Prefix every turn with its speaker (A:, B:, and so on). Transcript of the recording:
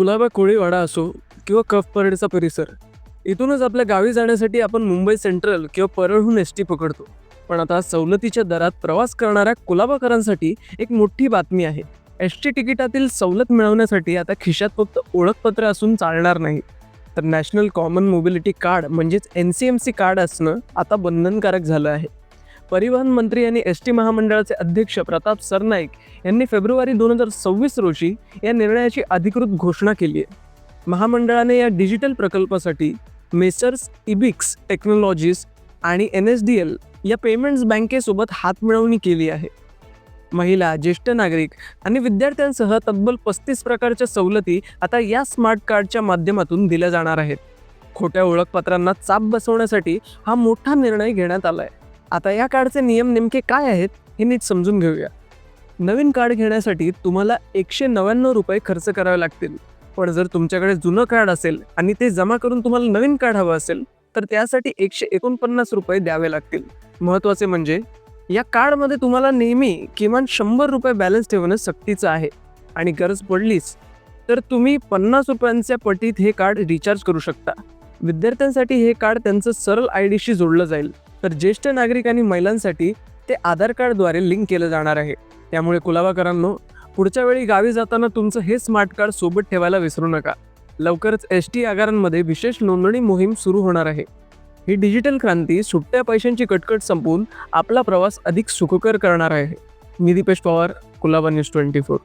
A: कुलाबा कोळीवाडा असो किंवा कफ परेडचा परिसर इथूनच आपल्या गावी जाण्यासाठी आपण मुंबई सेंट्रल किंवा परळहून एस टी पकडतो. पण आता सवलतीच्या दरात प्रवास करणाऱ्या कुलाबाकरांसाठी एक मोठी बातमी आहे. एस टी तिकिटातील सवलत मिळवण्यासाठी आता खिशात फक्त ओळखपत्र असून चालणार नाही. तर नॅशनल कॉमन मोबिलिटी कार्ड म्हणजेच N C M C card असणं आता बंधनकारक झालं आहे. परिवहन मंत्री आणि एस टी महामंडळाचे अध्यक्ष प्रताप सरनाईक यांनी फेब्रुवारी दोन हजार सव्वीस रोजी या निर्णयाची अधिकृत घोषणा केली आहे. महामंडळाने या डिजिटल प्रकल्पासाठी मेसर्स इबिक्स टेक्नॉलॉजीज आणि एन एस डी एल या पेमेंट्स बँकेसोबत हातमिळवणी केली आहे. महिला ज्येष्ठ नागरिक आणि विद्यार्थ्यांसह तब्बल पस्तीस प्रकारच्या सवलती आता या स्मार्ट कार्डच्या माध्यमातून दिल्या जाणार आहेत. खोट्या ओळखपत्रांना चाप बसवण्यासाठी हा मोठा निर्णय घेण्यात आला आहे आता या कार्डचे नियम नेमके काय आहेत हे नीट समजून घेऊया. नवीन कार्ड घेण्यासाठी तुम्हाला एकशे नव्याण्णव रुपये खर्च करावे लागतील. पण जर तुमच्याकडे जुनं कार्ड असेल आणि ते जमा करून तुम्हाला नवीन कार्ड हवं असेल तर त्यासाठी एकशे एकोणपन्नास रुपये द्यावे लागतील. महत्त्वाचे म्हणजे या कार्डमध्ये तुम्हाला नेहमी किमान शंभर रुपये बॅलन्स ठेवणं सक्तीचं आहे. आणि गरज पडलीच तर तुम्ही पन्नास रुपयांच्या पटीत हे कार्ड रिचार्ज करू शकता. विद्यार्थ्यांसाठी हे कार्ड त्यांचं सरळ आय डीशी जोडलं जाईल. तर ज्येष्ठ नागरिक आणि महिलांसाठी ते आधार कार्डद्वारे लिंक केलं जाणार आहे. त्यामुळे कुलाबाकरांनो पुढच्या वेळी गावी जाताना तुमचं हे स्मार्ट कार्ड सोबत ठेवायला विसरू नका. लवकरच एस टी आगारांमध्ये विशेष नोंदणी मोहीम सुरू होणार आहे. ही डिजिटल क्रांती सुट्ट्या पैशांची कटकट संपवून आपला प्रवास अधिक सुखकर करणार आहे. मी Dipesh Pawar Colaba news twenty four.